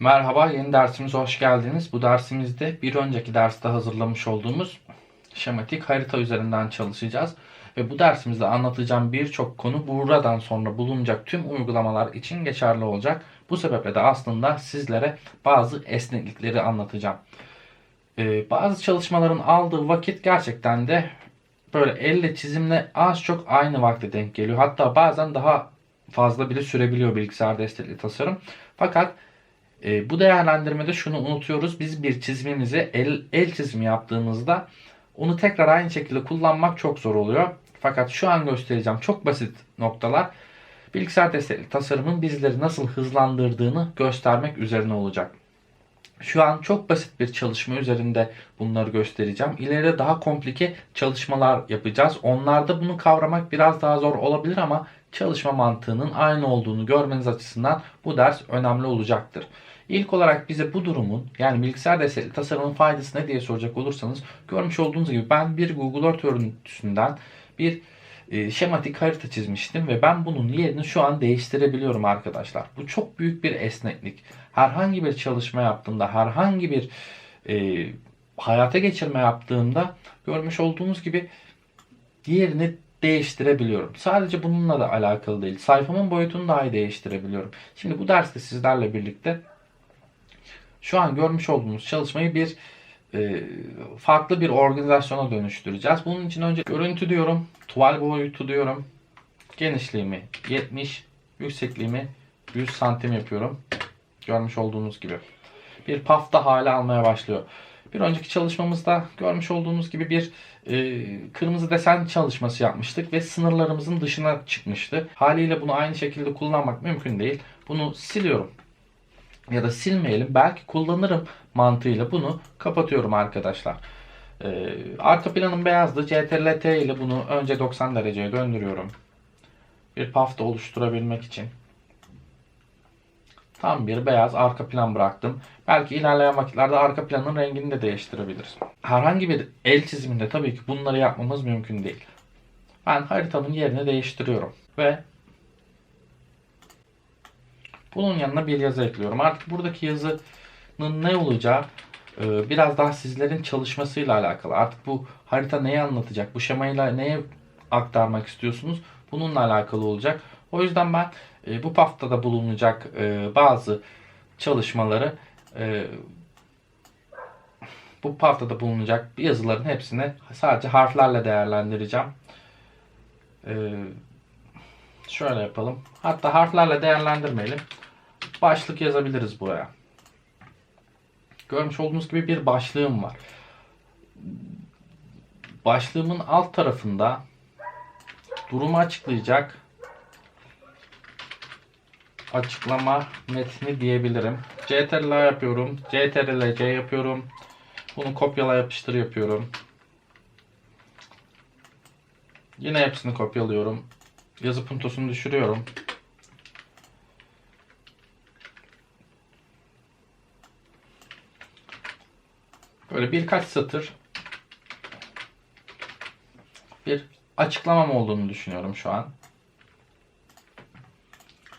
Merhaba, yeni dersimize hoş geldiniz. Bu dersimizde bir önceki derste hazırlamış olduğumuz şematik harita üzerinden çalışacağız. Ve bu dersimizde anlatacağım birçok konu buradan sonra bulunacak tüm uygulamalar için geçerli olacak. Bu sebeple de aslında sizlere bazı esneklikleri anlatacağım. Ee, bazı çalışmaların aldığı vakit gerçekten de böyle elle çizimle az çok aynı vakte denk geliyor. Hatta bazen daha fazla bile sürebiliyor bilgisayar destekli tasarım. Fakat e, bu değerlendirmede şunu unutuyoruz. Biz bir çizimimizi el, el çizimi yaptığımızda onu tekrar aynı şekilde kullanmak çok zor oluyor. Fakat şu an göstereceğim çok basit noktalar bilgisayar destekli tasarımın bizleri nasıl hızlandırdığını göstermek üzerine olacak. Şu an çok basit bir çalışma üzerinde bunları göstereceğim. İleride daha komplike çalışmalar yapacağız. Onlarda bunu kavramak biraz daha zor olabilir ama çalışma mantığının aynı olduğunu görmeniz açısından bu ders önemli olacaktır. İlk olarak bize bu durumun yani bilgisayar destekli tasarımın faydası ne diye soracak olursanız görmüş olduğunuz gibi ben bir Google Earth örüntüsünden bir e, şematik harita çizmiştim ve ben bunun yerini şu an değiştirebiliyorum arkadaşlar. Bu çok büyük bir esneklik. Herhangi bir çalışma yaptığımda, herhangi bir e, hayata geçirme yaptığımda görmüş olduğunuz gibi diğerini değiştirebiliyorum. Sadece bununla da alakalı değil. Sayfamın boyutunu dahi değiştirebiliyorum. Şimdi bu derste sizlerle birlikte şu an görmüş olduğumuz çalışmayı bir e, farklı bir organizasyona dönüştüreceğiz. Bunun için önce görüntü diyorum, tuval boyutu diyorum, genişliğimi 70, yüksekliğimi 100 santim yapıyorum. Görmüş olduğunuz gibi. Bir pafta hale almaya başlıyor. Bir önceki çalışmamızda görmüş olduğunuz gibi bir e, kırmızı desen çalışması yapmıştık ve sınırlarımızın dışına çıkmıştı. Haliyle bunu aynı şekilde kullanmak mümkün değil. Bunu siliyorum ya da silmeyelim belki kullanırım mantığıyla bunu kapatıyorum arkadaşlar. Ee, arka planım beyazdı. CTRL T ile bunu önce 90 dereceye döndürüyorum. Bir pafta oluşturabilmek için. Tam bir beyaz arka plan bıraktım. Belki ilerleyen vakitlerde arka planın rengini de değiştirebiliriz. Herhangi bir el çiziminde tabii ki bunları yapmamız mümkün değil. Ben haritamın yerini değiştiriyorum. Ve bunun yanına bir yazı ekliyorum. Artık buradaki yazının ne olacağı e, biraz daha sizlerin çalışmasıyla alakalı. Artık bu harita neyi anlatacak? Bu şemayla neye aktarmak istiyorsunuz? Bununla alakalı olacak. O yüzden ben e, bu haftada bulunacak e, bazı çalışmaları bu haftada bulunacak yazıların hepsini sadece harflerle değerlendireceğim. Şöyle yapalım. Hatta harflerle değerlendirmeyelim başlık yazabiliriz buraya. Görmüş olduğunuz gibi bir başlığım var. Başlığımın alt tarafında durumu açıklayacak açıklama metni diyebilirim. CTRL yapıyorum. CTRL C yapıyorum. Bunu kopyala yapıştır yapıyorum. Yine hepsini kopyalıyorum. Yazı puntosunu düşürüyorum. Böyle birkaç satır bir açıklamam olduğunu düşünüyorum şu an.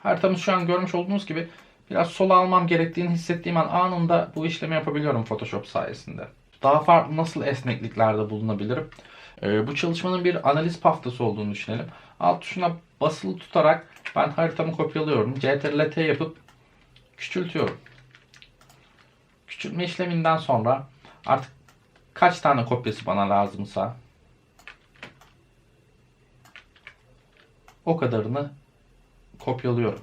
Haritamız şu an görmüş olduğunuz gibi biraz sola almam gerektiğini hissettiğim an anında bu işlemi yapabiliyorum Photoshop sayesinde. Daha farklı nasıl esnekliklerde bulunabilirim? Ee, bu çalışmanın bir analiz paftası olduğunu düşünelim. Alt tuşuna basılı tutarak ben haritamı kopyalıyorum. Ctrl T yapıp küçültüyorum. Küçültme işleminden sonra Artık kaç tane kopyası bana lazımsa o kadarını kopyalıyorum.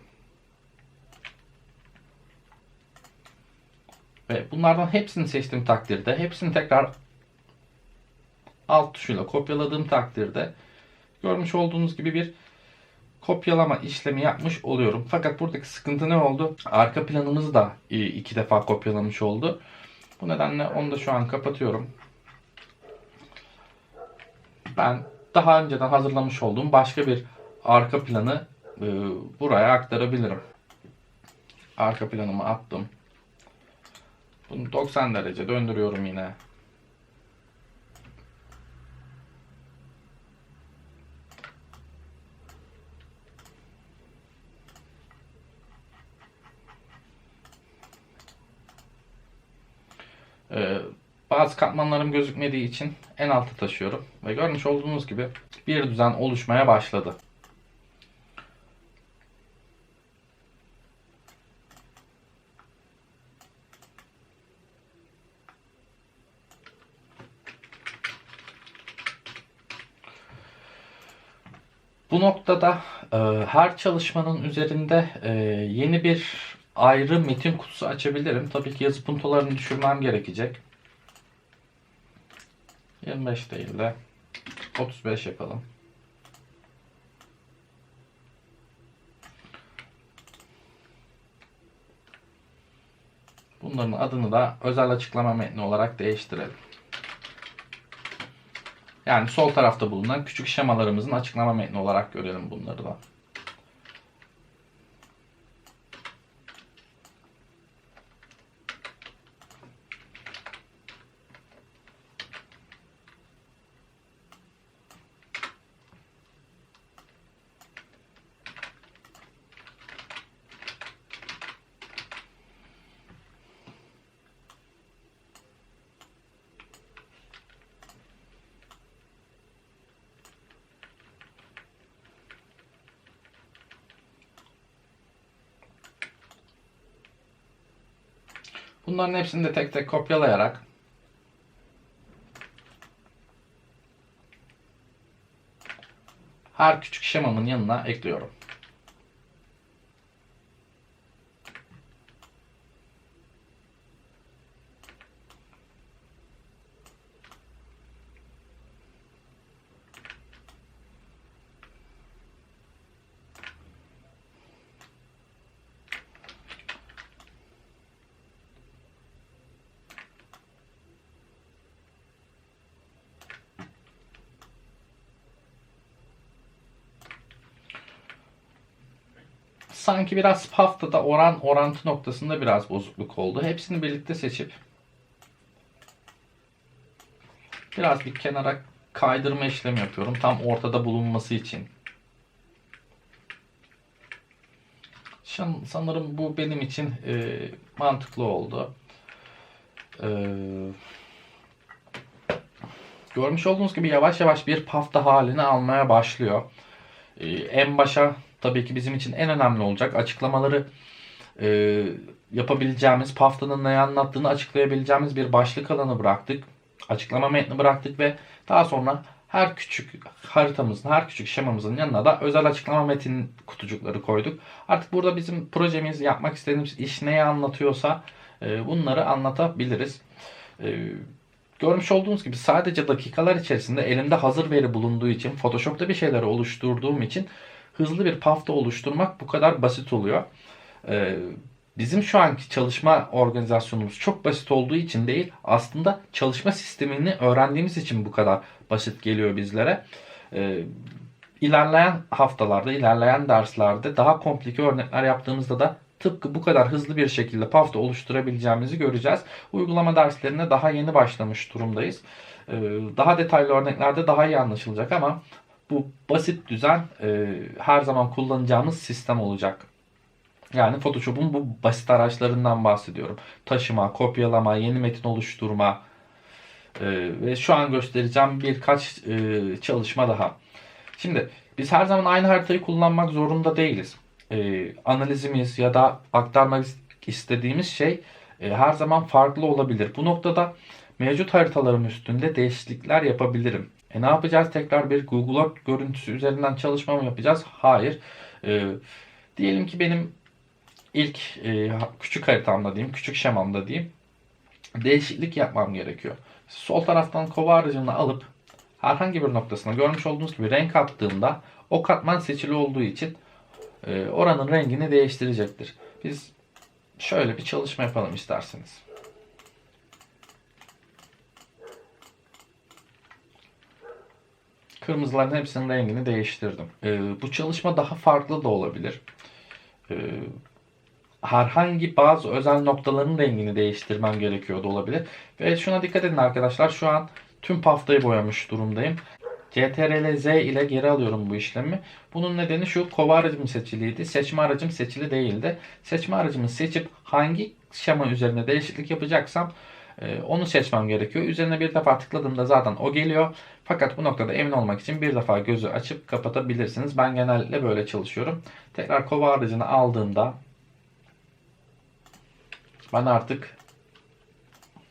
Ve bunlardan hepsini seçtiğim takdirde hepsini tekrar alt tuşuyla kopyaladığım takdirde görmüş olduğunuz gibi bir kopyalama işlemi yapmış oluyorum. Fakat buradaki sıkıntı ne oldu? Arka planımızı da iki defa kopyalamış oldu. Bu nedenle onu da şu an kapatıyorum. Ben daha önceden hazırlamış olduğum başka bir arka planı e, buraya aktarabilirim. Arka planımı attım. Bunu 90 derece döndürüyorum yine. Ee, bazı katmanlarım gözükmediği için en alta taşıyorum. Ve görmüş olduğunuz gibi bir düzen oluşmaya başladı. Bu noktada e, her çalışmanın üzerinde e, yeni bir ayrı metin kutusu açabilirim. Tabii ki yazı puntolarını düşürmem gerekecek. 25 değil de 35 yapalım. Bunların adını da özel açıklama metni olarak değiştirelim. Yani sol tarafta bulunan küçük şemalarımızın açıklama metni olarak görelim bunları da. Bunların hepsini de tek tek kopyalayarak her küçük şemamın yanına ekliyorum. Sanki biraz haftada oran orantı noktasında biraz bozukluk oldu. Hepsini birlikte seçip biraz bir kenara kaydırma işlemi yapıyorum. Tam ortada bulunması için. Sanırım bu benim için e, mantıklı oldu. E, görmüş olduğunuz gibi yavaş yavaş bir pafta halini almaya başlıyor. E, en başa tabii ki bizim için en önemli olacak. Açıklamaları e, yapabileceğimiz, Pafta'nın ne anlattığını açıklayabileceğimiz bir başlık alanı bıraktık. Açıklama metni bıraktık ve daha sonra her küçük haritamızın, her küçük şemamızın yanına da özel açıklama metin kutucukları koyduk. Artık burada bizim projemiz, yapmak istediğimiz iş neyi anlatıyorsa e, bunları anlatabiliriz. E, görmüş olduğunuz gibi sadece dakikalar içerisinde elimde hazır veri bulunduğu için, Photoshop'ta bir şeyleri oluşturduğum için hızlı bir pafta oluşturmak bu kadar basit oluyor. Ee, bizim şu anki çalışma organizasyonumuz çok basit olduğu için değil, aslında çalışma sistemini öğrendiğimiz için bu kadar basit geliyor bizlere. Ee, ilerleyen haftalarda, ilerleyen derslerde daha komplike örnekler yaptığımızda da tıpkı bu kadar hızlı bir şekilde pafta oluşturabileceğimizi göreceğiz. Uygulama derslerine daha yeni başlamış durumdayız. Ee, daha detaylı örneklerde daha iyi anlaşılacak ama bu basit düzen e, her zaman kullanacağımız sistem olacak. Yani Photoshop'un bu basit araçlarından bahsediyorum. Taşıma, kopyalama, yeni metin oluşturma e, ve şu an göstereceğim birkaç e, çalışma daha. Şimdi biz her zaman aynı haritayı kullanmak zorunda değiliz. E, analizimiz ya da aktarmak istediğimiz şey e, her zaman farklı olabilir. Bu noktada mevcut haritalarım üstünde değişiklikler yapabilirim. E ne yapacağız? Tekrar bir Google Earth görüntüsü üzerinden çalışma mı yapacağız? Hayır. E, diyelim ki benim ilk e, küçük haritamda diyeyim, küçük şemamda diyeyim değişiklik yapmam gerekiyor. Sol taraftan kova aracını alıp herhangi bir noktasına görmüş olduğunuz gibi renk attığımda o katman seçili olduğu için e, oranın rengini değiştirecektir. Biz şöyle bir çalışma yapalım isterseniz. Kırmızıların hepsinin rengini değiştirdim. Ee, bu çalışma daha farklı da olabilir. Ee, herhangi bazı özel noktaların rengini değiştirmem gerekiyor da olabilir. Ve şuna dikkat edin arkadaşlar. Şu an tüm paftayı boyamış durumdayım. CTRL Z ile geri alıyorum bu işlemi. Bunun nedeni şu kova aracım seçiliydi. Seçme aracım seçili değildi. Seçme aracımı seçip hangi şema üzerine değişiklik yapacaksam E, onu seçmem gerekiyor. Üzerine bir defa tıkladığımda zaten o geliyor. Fakat bu noktada emin olmak için bir defa gözü açıp kapatabilirsiniz. Ben genellikle böyle çalışıyorum. Tekrar kova aracını aldığımda ben artık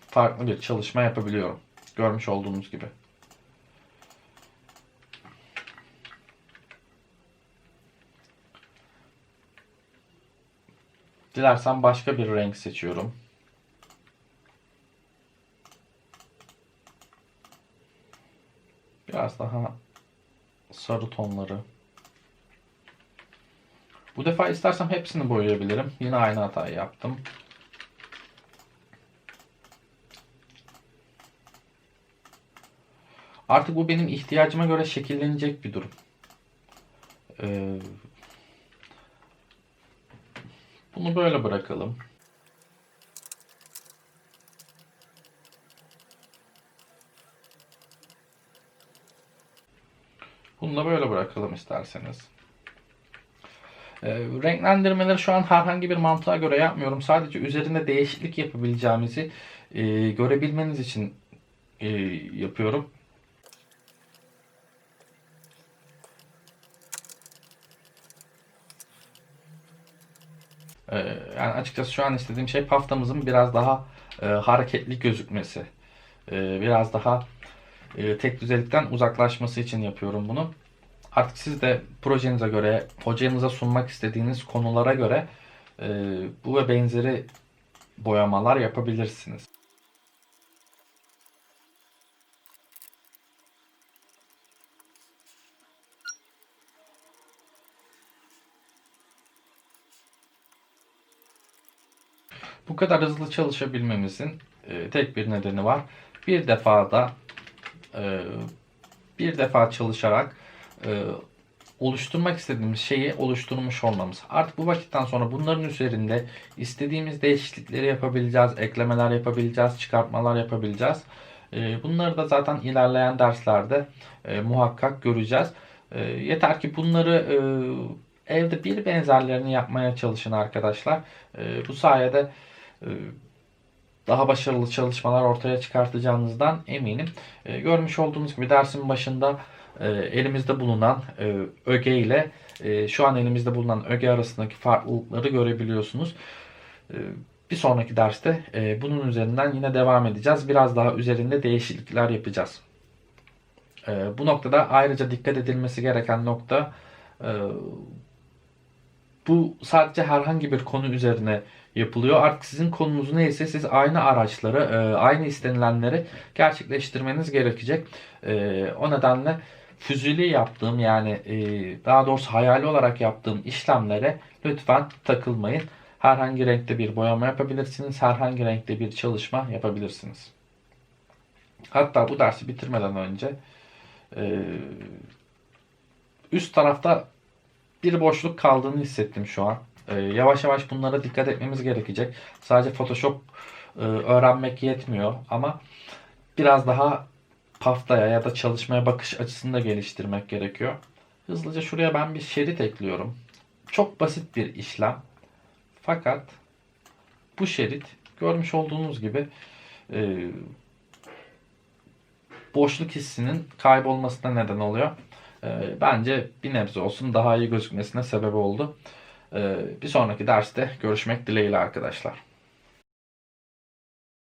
farklı bir çalışma yapabiliyorum. Görmüş olduğunuz gibi. Dilersen başka bir renk seçiyorum. Biraz daha sarı tonları. Bu defa istersem hepsini boyayabilirim. Yine aynı hatayı yaptım. Artık bu benim ihtiyacıma göre şekillenecek bir durum. Ee, bunu böyle bırakalım. Bunu da böyle bırakalım isterseniz. Ee, renklendirmeleri şu an herhangi bir mantığa göre yapmıyorum. Sadece üzerinde değişiklik yapabileceğimizi e, görebilmeniz için e, yapıyorum. Ee, yani açıkçası şu an istediğim şey paftamızın biraz daha e, hareketli gözükmesi. E, biraz daha e, tek düzelikten uzaklaşması için yapıyorum bunu. Artık siz de projenize göre, hocanıza sunmak istediğiniz konulara göre e, bu ve benzeri boyamalar yapabilirsiniz. Bu kadar hızlı çalışabilmemizin e, tek bir nedeni var. Bir defada e, bir defa çalışarak e, oluşturmak istediğimiz şeyi oluşturmuş olmamız. Artık bu vakitten sonra bunların üzerinde istediğimiz değişiklikleri yapabileceğiz, eklemeler yapabileceğiz, çıkartmalar yapabileceğiz. E, bunları da zaten ilerleyen derslerde e, muhakkak göreceğiz. E, yeter ki bunları e, evde bir benzerlerini yapmaya çalışın arkadaşlar. E, bu sayede e, daha başarılı çalışmalar ortaya çıkartacağınızdan eminim. E, görmüş olduğunuz gibi dersin başında e, elimizde bulunan e, öge ile e, şu an elimizde bulunan öge arasındaki farklılıkları görebiliyorsunuz. E, bir sonraki derste e, bunun üzerinden yine devam edeceğiz. Biraz daha üzerinde değişiklikler yapacağız. E, bu noktada ayrıca dikkat edilmesi gereken nokta e, bu sadece herhangi bir konu üzerine yapılıyor. Artık sizin konunuz neyse siz aynı araçları, aynı istenilenleri gerçekleştirmeniz gerekecek. O nedenle füzuli yaptığım yani e, daha doğrusu hayali olarak yaptığım işlemlere lütfen takılmayın. Herhangi renkte bir boyama yapabilirsiniz. Herhangi renkte bir çalışma yapabilirsiniz. Hatta bu dersi bitirmeden önce üst tarafta bir boşluk kaldığını hissettim şu an. E, yavaş yavaş bunlara dikkat etmemiz gerekecek. Sadece Photoshop e, öğrenmek yetmiyor ama biraz daha paftaya ya da çalışmaya bakış açısını da geliştirmek gerekiyor. Hızlıca şuraya ben bir şerit ekliyorum. Çok basit bir işlem. Fakat bu şerit görmüş olduğunuz gibi e, boşluk hissinin kaybolmasına neden oluyor. E, bence bir nebze olsun daha iyi gözükmesine sebep oldu. Ee, bir sonraki derste görüşmek dileğiyle arkadaşlar.